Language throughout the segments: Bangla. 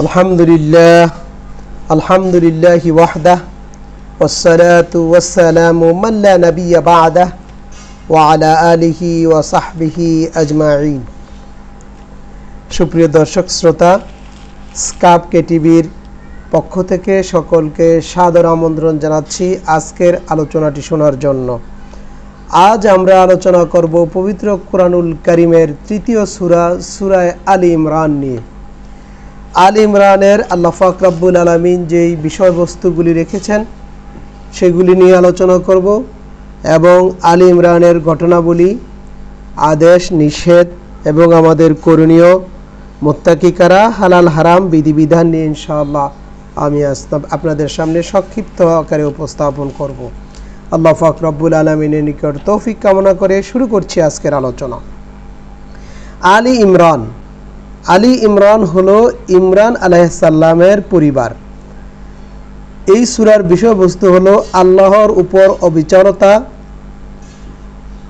الحمد لله الحمد لله وحده والصلاة والسلام من لا نبي بعده وعلى آله وصحبه أجمعين সুপ্রিয় দর্শক শ্রোতা স্কাপ কে টিভির পক্ষ থেকে সকলকে সাদর আমন্ত্রণ জানাচ্ছি আজকের আলোচনাটি শোনার জন্য আজ আমরা আলোচনা করব পবিত্র কোরআনুল করিমের তৃতীয় সুরা সুরায় আলী ইমরান নিয়ে আল ইমরানের আল্লাহ ফাক রাব্বুল আলমিন যেই বিষয়বস্তুগুলি রেখেছেন, সেগুলি নিয়ে আলোচনা করব এবং আল ইমরানের ঘটনাবলী, আদেশ, নিষেধ এবং আমাদের করণীয় মোত্তাকিকারা হালাল, হারাম বিধিবিধান নিয়ে ইনশাআল্লাহ আমি আপনাদের সামনে সংক্ষিপ্ত আকারে উপস্থাপন করব। আল্লাহ ফাক রব্বুল আলমিনের নিকট তৌফিক কামনা করে শুরু করছি আজকের আলোচনা। আলী ইমরান আলী ইমরান হলো ইমরান আলাইসাল্লামের পরিবার। এই সুরার বিষয়বস্তু হলো আল্লাহর উপর অবিচারতা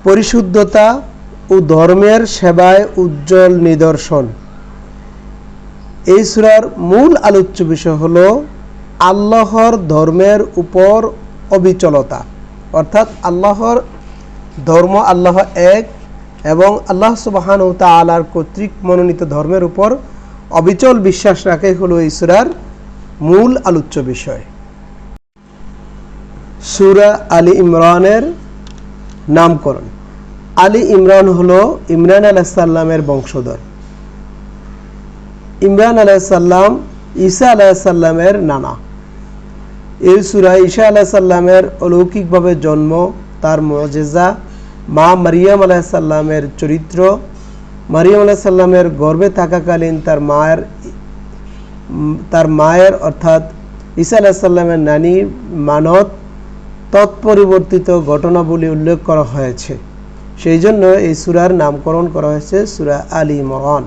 পরিশুদ্ধতা ও ধর্মের সেবায় উজ্জ্বল নিদর্শন। এই সুরার মূল আলোচ্য বিষয় হল আল্লাহর ধর্মের উপর অবিচলতা। অর্থাৎ আল্লাহর ধর্ম আল্লাহ এক এবং আল্লাহ সুবাহান ও তালার কর্তৃক মনোনীত ধর্মের উপর অবিচল বিশ্বাস রাখে হলো এই সুরার মূল আলোচ্য বিষয়। সুরা আলী ইমরানের নামকরণ। আলী ইমরান হলো ইমরান আলাহিসাল্লামের বংশধর। ইমরান আলাইসাল্লাম ঈসা আলাইসাল্লামের নানা। এই সুরা ঈসা আলাইসাল্লামের অলৌকিকভাবে জন্ম, তার মজেজা মা মারিয়াম আলাইসাল্লামের চরিত্র। মারিয়াম আলাইসাল্লামের গর্বে থাকাকালীন তার মায়ের তার মায়ের অর্থাৎ ঈসা আলাইসাল্লামের নানির মানত তৎপরিবর্তিত ঘটনাবলী উল্লেখ করা হয়েছে। সেই জন্য এই সুরার নামকরণ করা হয়েছে সুরা আলী মহান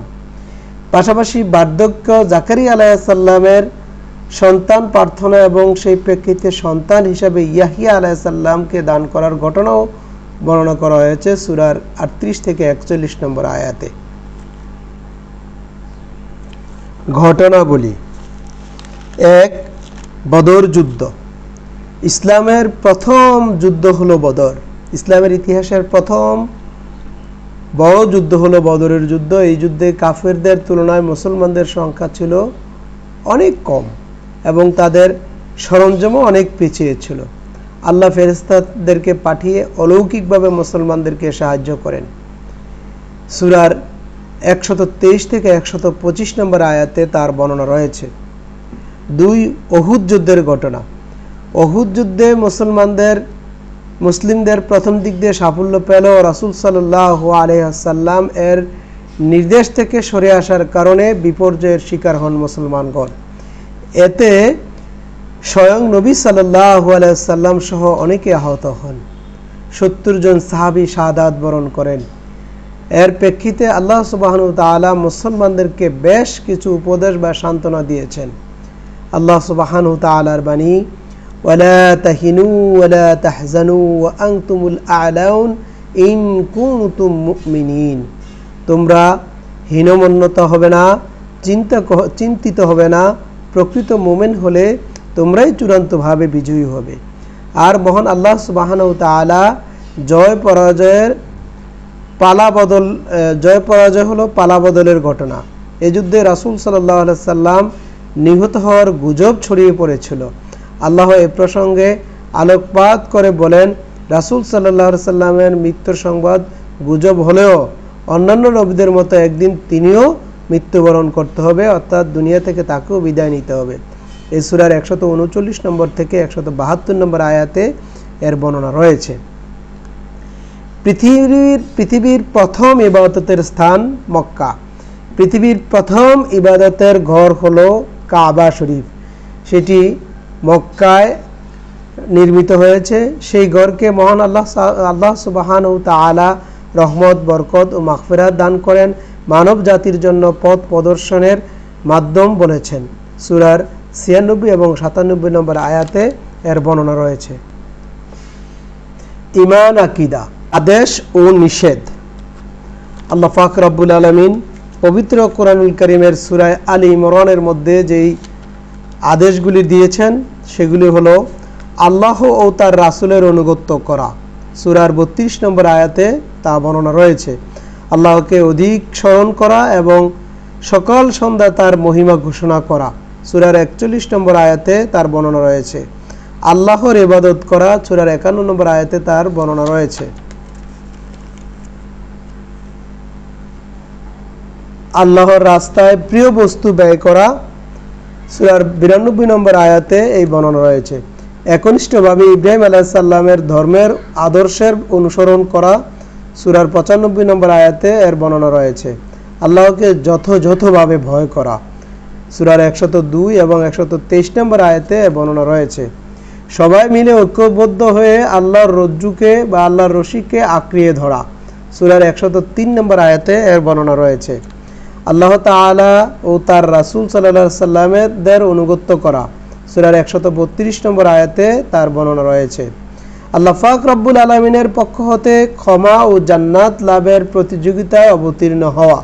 পাশাপাশি বার্ধক্য জাকারি আলাইসাল্লামের সন্তান প্রার্থনা এবং সেই প্রেক্ষিতে সন্তান হিসাবে ইয়াহিয়া আলাইসাল্লামকে দান করার ঘটনাও বর্ণনা করা হয়েছে সুরার আটত্রিশ থেকে একচল্লিশ নম্বর আয়াতে। ঘটনাবলী। এক, বদর যুদ্ধ। ইসলামের প্রথম যুদ্ধ হলো বদর। ইসলামের ইতিহাসের প্রথম বড় যুদ্ধ হলো বদরের যুদ্ধ। এই যুদ্ধে কাফেরদের তুলনায় মুসলমানদের সংখ্যা ছিল অনেক কম এবং তাদের সরঞ্জামও অনেক পিছিয়ে ছিল। আল্লাহ ফেরেস্তাদেরকে পাঠিয়ে অলৌকিকভাবে মুসলমানদেরকে সাহায্য করেন। সুরার একশত তেইশ থেকে একশত পঁচিশ নম্বর আয়াতে তার বর্ণনা রয়েছে। দুই অহুদ যুদ্ধের ঘটনা। অহুদ যুদ্ধে মুসলমানদের, মুসলিমদের প্রথম দিক দিয়ে সাফল্য পেল রাসুল সাল্লাহ আলহাসাল্লাম এর নির্দেশ থেকে সরে আসার কারণে বিপর্যয়ের শিকার হন মুসলমানগণ। এতে স্বয়ং নবী সাল্লাহ আলাইসাল্লাম সহ অনেকে আহত হন। সত্তর জন সাহাবি শাহাদ বরণ করেন। এর প্রেক্ষিতে আল্লাহ সুবাহন তালা মুসলমানদেরকে বেশ কিছু উপদেশ বা সান্ত্বনা দিয়েছেন। আল্লাহ সুবাহানু তালার বাণী তাহিনু ওয়ালা তোমরা হীনমন্নত হবে না, চিন্তা চিন্তিত হবে না, প্রকৃত মোমেন হলে তোমরাই চূড়ান্তভাবে বিজয়ী হবে। আর মহান আল্লাহ সুবাহানু তাআলা জয় পরাজয়ের পালা বদল জয় পরাজয় হলো পালা বদলের ঘটনা। এ যুদ্ধে রাসুল সাল্লাহ সাল্লাম নিহত হওয়ার গুজব ছড়িয়ে পড়েছিল। আল্লাহ এ প্রসঙ্গে আলোকপাত করে বলেন, রাসুল সাল্লাহ সাল্লামের মৃত্যুর সংবাদ গুজব হলেও অন্যান্য নবীদের মতো একদিন তিনিও মৃত্যুবরণ করতে হবে, অর্থাৎ দুনিয়া থেকে তাকেও বিদায় নিতে হবে। এই সুরার একশত উনচল্লিশ নম্বর থেকে একশত বাহাত্তর নম্বর আয়াতে এর বর্ণনা রয়েছে। পৃথিবীর পৃথিবীর প্রথম ইবাদতের স্থান মক্কা। পৃথিবীর প্রথম ইবাদতের ঘর হলো কাবা শরীফ। সেটি মক্কায় নির্মিত হয়েছে। সেই ঘরকে মহান আল্লাহ আল্লাহ সুবাহান ও তালা রহমত, বরকত ও মাগফিরাত দান করেন। মানব জাতির জন্য পথ প্রদর্শনের মাধ্যম বলেছেন। সুরার ছিয়ানব্বই এবং সাতানব্বই নম্বর আয়াতে এর বর্ণনা রয়েছে। ইমান আকিদা, আদেশ ও নিষেধ। আল্লাহ ফাক রব্বুল আলমিন পবিত্র কোরআনুল করিমের সুরায় আলী ইমরানের মধ্যে যেই আদেশগুলি দিয়েছেন, সেগুলি হলো আল্লাহ ও তার রাসুলের অনুগত্য করা। সুরার বত্রিশ নম্বর আয়াতে তা বর্ণনা রয়েছে। আল্লাহকে অধিক স্মরণ করা এবং সকাল সন্ধ্যা তার মহিমা ঘোষণা করা। সুরার একচল্লিশ নম্বর আয়াতে তার বর্ণনা রয়েছে। আল্লাহর ইবাদত করা সুরার একান্ন নম্বর আয়াতে তার বর্ণনা রয়েছে। আল্লাহর রাস্তায় প্রিয় বস্তু ব্যয় করা সুরার বিরানব্বই নম্বর আয়াতে এই বর্ণনা রয়েছে। একনিষ্ঠভাবে ইব্রাহিম আলাহিসাল্লামের ধর্মের আদর্শের অনুসরণ করা সুরার পঁচানব্বই নম্বর আয়াতে এর বর্ণনা রয়েছে। আল্লাহকে যথাযথভাবে ভয় করা। সুরার একশত দুই এবং একশত তেইশ নম্বর আয়াতে বর্ণনা রয়েছে। সবাই মিলে ঐক্যবদ্ধ হয়ে আল্লাহর রজ্জুকে বা আল্লাহর রশিকে আঁকড়িয়ে ধরা। সুরার একশত তিন নম্বর আয়াতে এর বর্ণনা রয়েছে। আল্লাহ তালা ও তার রাসুল সাল্লাহ সাল্লামের অনুগত্য করা। সুরার একশত বত্রিশ নম্বর আয়াতে তার বর্ণনা রয়েছে। আল্লাহ ফাক রব্বুল আলমিনের পক্ষ হতে ক্ষমা ও জান্নাত লাভের প্রতিযোগিতায় অবতীর্ণ হওয়া।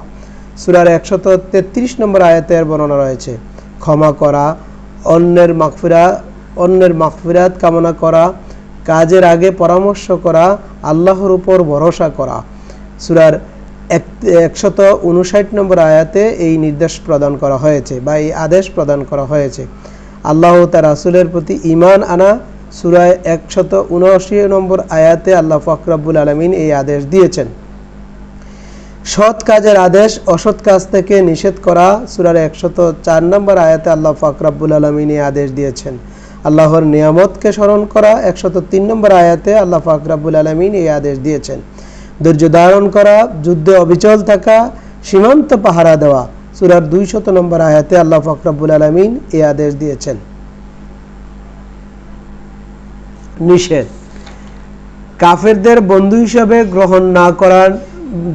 সুরার একশত তেত্রিশ নম্বর আয়াতের বর্ণনা রয়েছে, ক্ষমা করা, অন্যের মাগফিরা, অন্যের মাগফিরাত কামনা করা, কাজের আগে পরামর্শ করা, আল্লাহর উপর ভরসা করা। সুরার এক একশত উনষাট নম্বর আয়াতে এই নির্দেশ প্রদান করা হয়েছে বা এই আদেশ প্রদান করা হয়েছে। আল্লাহ তার রাসুলের প্রতি ইমান আনা সুরায় একশত উনআশি নম্বর আয়াতে আল্লাহ ফকরাবুল আলমিন এই আদেশ দিয়েছেন। সৎ কাজের আদেশ, অসৎ কাজ থেকে নিষেধ করা সুরার একশত চার নম্বর আয়াতে আল্লাহ ফকরাবুল আলমিন আদেশ দিয়েছেন। আল্লাহর নিয়ামতকে স্মরণ করা একশত তিন নম্বর আয়াতে আল্লাহ ফকরাবুল আলমিন এই আদেশ দিয়েছেন। ধৈর্য ধারণ করা, যুদ্ধে অবিচল থাকা, সীমান্ত পাহারা দেওয়া সুরার দুই শত নম্বর আয়াতে আল্লাহ ফকরাবুল আলমিন এই আদেশ দিয়েছেন। নিষেধ। কাফেরদের বন্ধু হিসাবে গ্রহণ না করার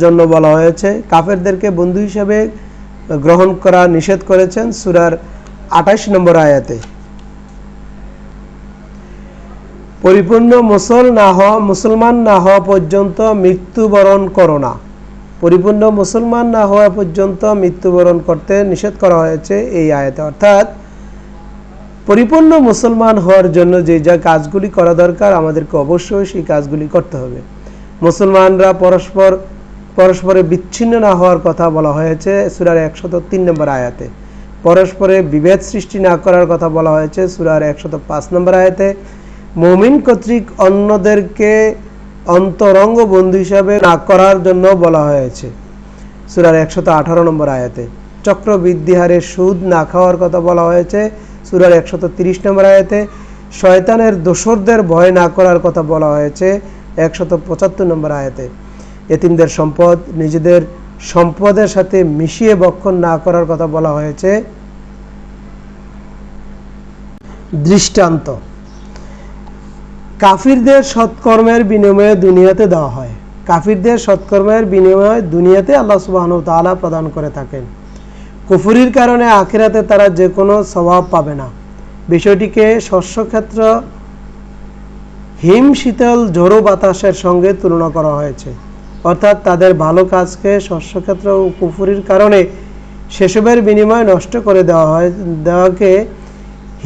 জন্য বলা হয়েছে, কাফেরদেরকে বন্ধু হিসাবে গ্রহণ করা নিষেধ করেছেন সুরার আঠাশ নম্বর আয়াতে। পরিপূর্ণ মুসল না হওয়া, মুসলমান না হওয়া পর্যন্ত মৃত্যুবরণ করো না। পরিপূর্ণ মুসলমান না হওয়া পর্যন্ত মৃত্যুবরণ করতে নিষেধ করা হয়েছে এই আয়াতে। অর্থাৎ, পরিপূর্ণ মুসলমান হওয়ার জন্য যে যা কাজগুলি করা দরকার, আমাদেরকে অবশ্যই সেই কাজগুলি করতে হবে। মুসলমানরা পরস্পর পরস্পরে বিচ্ছিন্ন না হওয়ার কথা বলা হয়েছে সুরার একশত তিন নম্বর আয়াতে। পরস্পরে বিভেদ সৃষ্টি না করার কথা বলা হয়েছে সুরার একশত পাঁচ নম্বর আয়াতে। মমিন কর্তৃক অন্যদেরকে অন্তরঙ্গ বন্ধু হিসাবে না করার জন্য বলা হয়েছে সুরার একশত আঠারো নম্বর আয়াতে। চক্রবৃদ্ধি হারে সুদ না খাওয়ার কথা বলা হয়েছে সুরার একশত তিরিশ নম্বর আয়াতে। শয়তানের দোসরদের ভয় না করার কথা বলা হয়েছে একশত পঁচাত্তর নম্বর আয়াতে। এতিমদের সম্পদ, নিজেদের সম্পদের সাথে মিশিয়ে বক্ষণ না করার কথা বলা হয়েছে। দৃষ্টান্ত। কাফিরদের সৎকর্মের বিনিময়ে দুনিয়াতে দেওয়া হয়। কাফিরদের সৎকর্মের বিনিময়ে দুনিয়াতে আল্লাহ সুবাহ তালা প্রদান করে থাকেন। কুফুরির কারণে আখিরাতে তারা যে কোনো স্বভাব পাবে না। বিষয়টিকে শস্যক্ষেত্র হিম শীতল ঝোড়ো বাতাসের সঙ্গে তুলনা করা হয়েছে। অর্থাৎ তাদের ভালো কাজকে শস্যক্ষেত্র ও কুফুরির কারণে সেসবের বিনিময়ে নষ্ট করে দেওয়া হয়, দেওয়াকে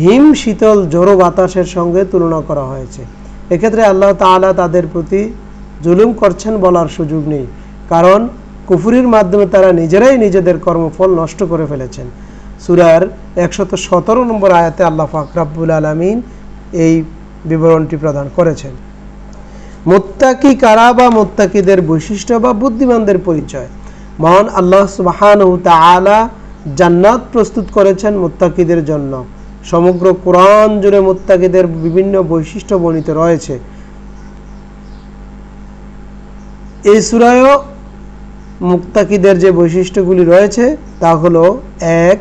হিম শীতল ঝোড়ো বাতাসের সঙ্গে তুলনা করা হয়েছে। এক্ষেত্রে আল্লাহ তালা তাদের প্রতি জুলুম করছেন বলার সুযোগ নেই, কারণ কুফুরির মাধ্যমে তারা নিজেরাই নিজেদের কর্মফল নষ্ট করে ফেলেছেন। সুরার একশত সতেরো নম্বর আয়াতে আল্লাহ ফাকরাবুল আলমিন এই বিবরণটি প্রদান করেছেন। মোত্তাকি কারা বা মোত্তাকিদের বৈশিষ্ট্য বা বুদ্ধিমানদের পরিচয়? মহান আল্লাহ সুবাহান তালা জান্নাত প্রস্তুত করেছেন মোত্তাকিদের জন্য। সমগ্র কোরআন জুড়ে মোত্তাকিদের বিভিন্ন বৈশিষ্ট্য বর্ণিত রয়েছে। এই সুরায়ও মুক্তাকিদের যে বৈশিষ্ট্যগুলি রয়েছে তা হলো, এক,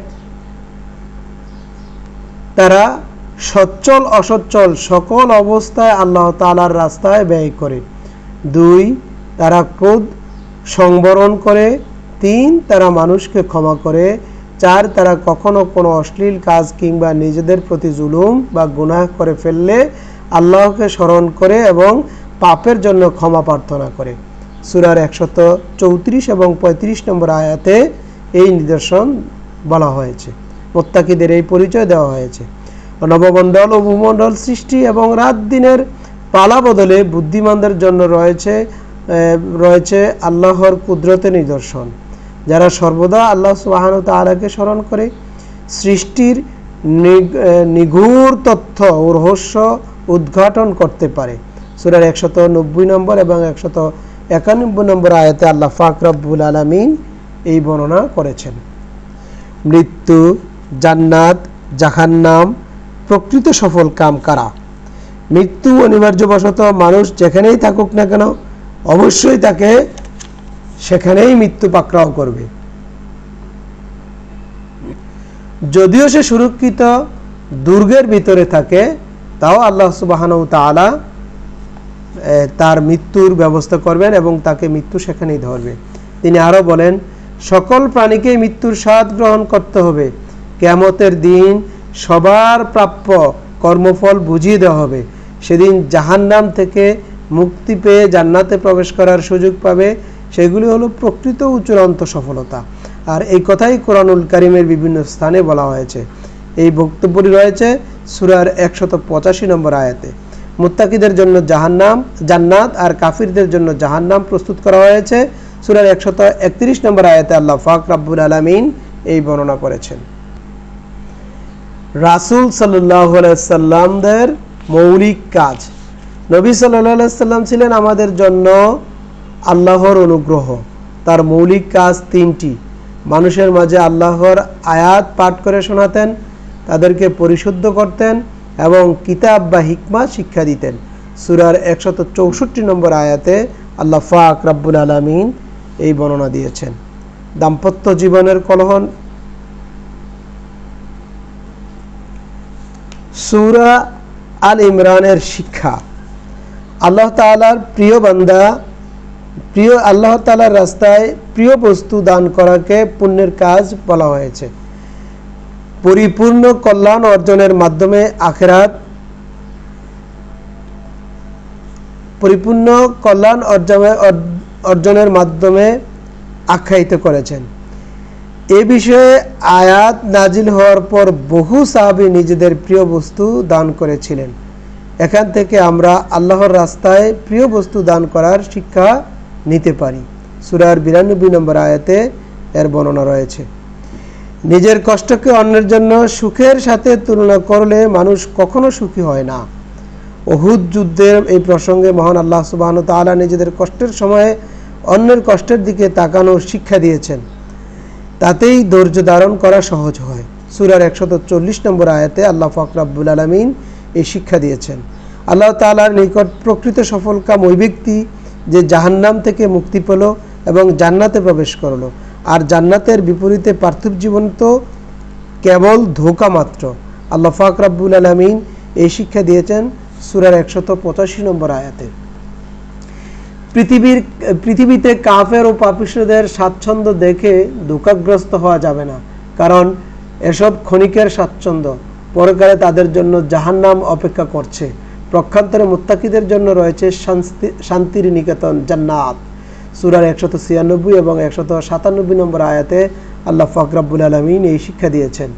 তারা সচ্ছল, অসচ্ছল সকল অবস্থায় আল্লাহ তালার রাস্তায় ব্যয় করে। দুই, তারা ক্রোধ সংবরণ করে। তিন, তারা মানুষকে ক্ষমা করে। চার, তারা কখনো কোনো অশ্লীল কাজ কিংবা নিজেদের প্রতি জুলুম বা গুনাহ করে ফেললে আল্লাহকে স্মরণ করে এবং পাপের জন্য ক্ষমা প্রার্থনা করে। সুরার একশত চৌত্রিশ এবং পঁয়ত্রিশ নম্বর আয়াতে এই নিদর্শন বলা হয়েছে। মোত্তাকিদের এই পরিচয় দেওয়া হয়েছে। নবমণ্ডল ও ভূমণ্ডল সৃষ্টি এবং রাত দিনের পালা বদলে বুদ্ধিমানদের জন্য রয়েছে রয়েছে আল্লাহর কুদরতের নিদর্শন যারা সর্বদা আল্লাহ সুবাহান তালাকে স্মরণ করে। সৃষ্টির নিগ- আহ, তথ্য ও রহস্য উদ্ঘাটন করতে পারে। সুরার একশত নব্বই নম্বর এবং একশত একানব্বই নম্বর আয়াতে আল্লাহ ফাক রব্বুল আলমিন এই বর্ণনা করেছেন। মৃত্যু জান্নাত জাহান্নাম প্রকৃত সফল কাম কারা? মৃত্যু অনিবার্যবশত মানুষ যেখানেই থাকুক না কেন, অবশ্যই তাকে সেখানেই মৃত্যু পাকড়াও করবে। যদিও সে সুরক্ষিত দুর্গের ভিতরে থাকে, তাও আল্লাহ সুবাহান তালা তার মৃত্যুর ব্যবস্থা করবেন এবং তাকে মৃত্যু সেখানেই ধরবে। তিনি আরও বলেন, সকল প্রাণীকেই মৃত্যুর স্বাদ গ্রহণ করতে হবে। কেমতের দিন সবার প্রাপ্য কর্মফল বুঝিয়ে দেওয়া হবে। সেদিন জাহান্নাম থেকে মুক্তি পেয়ে জান্নাতে প্রবেশ করার সুযোগ পাবে, সেগুলি হলো প্রকৃত ও চূড়ান্ত সফলতা। আর এই কথাই কোরআনুল কারিমের বিভিন্ন স্থানে বলা হয়েছে। এই বক্তব্যটি রয়েছে সুরার একশত পঁচাশি নম্বর আয়াতে। মুত্তাকিদের জন্য জাহান্নাম, জান্নাত আর কাফিরদের জন্য জাহান্নাম প্রস্তুত করা হয়েছে। সুরার একশত একত্রিশ নম্বর আয়াতে আল্লাহ ফাক রাব্বুল আলমিন এই বর্ণনা করেছেন। রাসুল সাল্লাহ সাল্লামদের মৌলিক কাজ। নবী সাল্লাহ সাল্লাম ছিলেন আমাদের জন্য আল্লাহর অনুগ্রহ। তার মৌলিক কাজ তিনটি। মানুষের মাঝে আল্লাহর আয়াত পাঠ করে শোনাতেন, তাদেরকে পরিশুদ্ধ করতেন এবং কিতাব বা হিকমা শিক্ষা দিতেন। সুরার একশত চৌষট্টি নম্বর আয়াতে আল্লাহ ফাক রাব্বুল আলমিন এই বর্ণনা দিয়েছেন। দাম্পত্য জীবনের কলহন সুরা আল ইমরানের শিক্ষা। আল্লাহ তালার প্রিয় বান্দা, প্রিয়, আল্লাহ তালার রাস্তায় প্রিয় বস্তু দান করাকে পুণ্যের কাজ বলা হয়েছে। পরিপূর্ণ কল্যাণ অর্জনের মাধ্যমে আখেরাত, পরিপূর্ণ কল্যাণ অর্জনে অর্জনের মাধ্যমে আখ্যায়িত করেছেন। এ বিষয়ে আয়াত নাজিল হওয়ার পর বহু সাহাবি নিজেদের প্রিয় বস্তু দান করেছিলেন। এখান থেকে আমরা আল্লাহর রাস্তায় প্রিয় বস্তু দান করার শিক্ষা নিতে পারি। সুরার বিরানব্বই নম্বর আয়াতে এর বর্ণনা রয়েছে। নিজের কষ্টকে অন্যের জন্য সুখের সাথে তুলনা করলে মানুষ কখনো সুখী হয় না। অহুদ যুদ্ধের এই প্রসঙ্গে মহান আল্লাহ সুবাহন তাআলা নিজেদের কষ্টের সময়ে অন্যের কষ্টের দিকে তাকানোর শিক্ষা দিয়েছেন। তাতেই ধৈর্য ধারণ করা সহজ হয়। সুরার একশত চল্লিশ নম্বর আয়াতে আল্লাহ ফকরাবুল আলমিন এই শিক্ষা দিয়েছেন। আল্লাহ তালার নিকট প্রকৃত সফলকাম ওই ব্যক্তি যে জাহান্নাম থেকে মুক্তি পেল এবং জান্নাতে প্রবেশ করল। আর জান্নাতের বিপরীতে পার্থিব জীবন তো কেবল ধোকা মাত্র। আল্লাহ ফাকরাবুল আলমিন এই শিক্ষা দিয়েছেন সুরার একশত পঁচাশি নম্বর আয়াতে। পৃথিবীর, পৃথিবীতে কাফের ও পাপিষ্টদের স্বাচ্ছন্দ্য দেখে দুঃখাগ্রস্ত হওয়া যাবে না। কারণ এসব ক্ষণিকের স্বাচ্ছন্দ্য। পরকালে তাদের জন্য জাহান্নাম অপেক্ষা করছে। প্রক্ষান্তরে মুত্তাকিদের জন্য রয়েছে শান্তি- শান্তির নিকেতন জান্নাত। সুরার একশত ছিয়ানব্বই এবং একশত সাতানব্বই নম্বর আয়াতে আল্লাহ ফকরাবুল আলমিন এই শিক্ষা দিয়েছেন।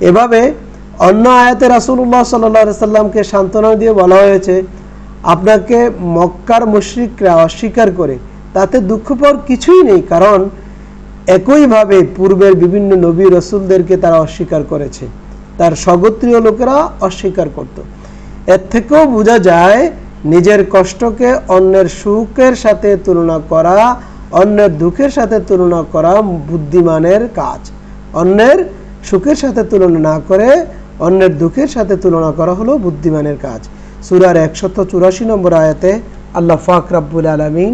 এভাবে অন্য আয়াতে রাসুল্লাহ সাল্লাহ সাল্লামকে সান্ত্বনা দিয়ে বলা হয়েছে আপনাকে মক্কার মুশরিকরা অস্বীকার করে, তাতে দুঃখ পাওয়ার কিছুই নেই, কারণ একইভাবে পূর্বের বিভিন্ন নবী রসুলদেরকে তারা অস্বীকার করেছে। তার স্বগোত্রীয় লোকেরা অস্বীকার করত। এর থেকেও বোঝা যায়, নিজের কষ্টকে অন্যের সুখের সাথে তুলনা করা, অন্যের দুঃখের সাথে তুলনা করা বুদ্ধিমানের কাজ। অন্যের সুখের সাথে তুলনা না করে, অন্যের দুঃখের সাথে তুলনা করা হলো বুদ্ধিমানের কাজ। সুরার একশত চুরাশি নম্বর আয়াতে আল্লাহ ফাক রাব্বুল আলমিন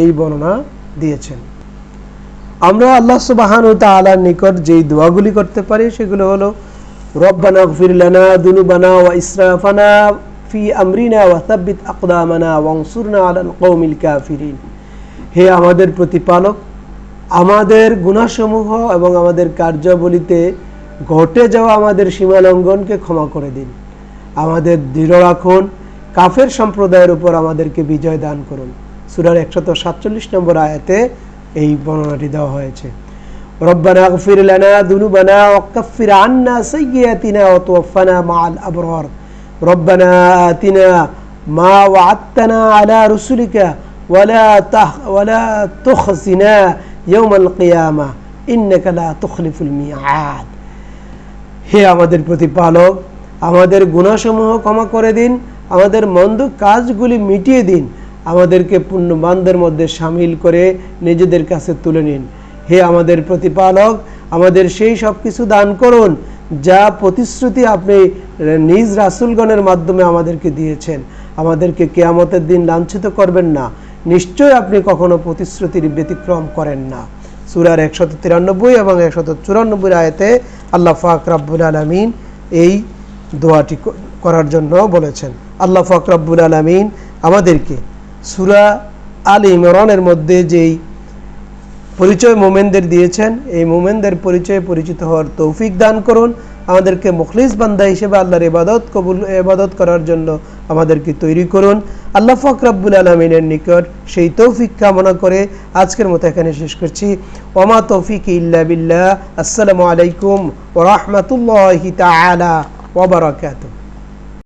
এই বর্ণনা দিয়েছেন। আমরা আল্লাহ সুবাহান তালার নিকট যেই দোয়াগুলি করতে পারি সেগুলো হলো, রব্বানা গফির লানা দুনুবানা ওয়া ইসরাফানা ফি আমরিনা ওয়া সাব্বিত আকদামানা ওয়ানসুরনা আলাল কওমিল কাফিরিন। হে আমাদের প্রতিপালক, আমাদের গুণাসমূহ এবং আমাদের কার্যাবলীতে ঘটে যাওয়া আমাদের সীমালঙ্ঘনকে ক্ষমা করে দিন। আমাদের দৃঢ় রাখুন। কাফের সম্প্রদায়ের উপর আমাদেরকে বিজয় দান করুন। সুরার একশত সাতচল্লিশ নম্বর আয়াতে এই বর্ণনাটি দেওয়া হয়েছে। রব্বানা দুনুবানা আন্না রব্বানা আতিনা মা আত্তানা আলা রুসুলিকা ওয়ালা তাহ ওয়ালা তুখজিনা ইন্নাকা লা তুখলিফুল মিআদ। হে আমাদের প্রতিপালক আমাদের গুণাসমূহ ক্ষমা করে দিন, আমাদের মন্দ কাজগুলি মিটিয়ে দিন, আমাদেরকে পুণ্যবানদের মধ্যে সামিল করে নিজেদের কাছে তুলে নিন। হে আমাদের প্রতিপালক, আমাদের সেই সব কিছু দান করুন, যা প্রতিশ্রুতি আপনি নিজ রাসুলগণের মাধ্যমে আমাদেরকে দিয়েছেন। আমাদেরকে কেয়ামতের দিন লাঞ্ছিত করবেন না। নিশ্চয় আপনি কখনো প্রতিশ্রুতির ব্যতিক্রম করেন না। সুরার একশত তিরানব্বই এবং একশত চুরানব্বই আয়তে আল্লাহ ফাক রাব্বুল আলমিন এই দোয়াটি করার জন্য বলেছেন। আল্লাহ ফাক রাব্বুল আলমিন আমাদেরকে সুরা আল ইমরানের মধ্যে যেই পরিচয় মোমেনদের দিয়েছেন, এই মোমেনদের পরিচয়ে পরিচিত হওয়ার তৌফিক দান করুন। আমাদেরকে মুখলিস বান্দা হিসেবে আল্লাহর ইবাদত কবুল, ইবাদত করার জন্য আমাদেরকে তৈরি করুন। আল্লাহ ফকরাব্বুল আলমিনের নিকট সেই তৌফিক কামনা করে আজকের মতো এখানে শেষ করছি। ওমা তৌফিক ইল্লা বিল্লাহ। আসসালামু আলাইকুম ওরহমতুল্লাহি ওয়া বারাকাতুহু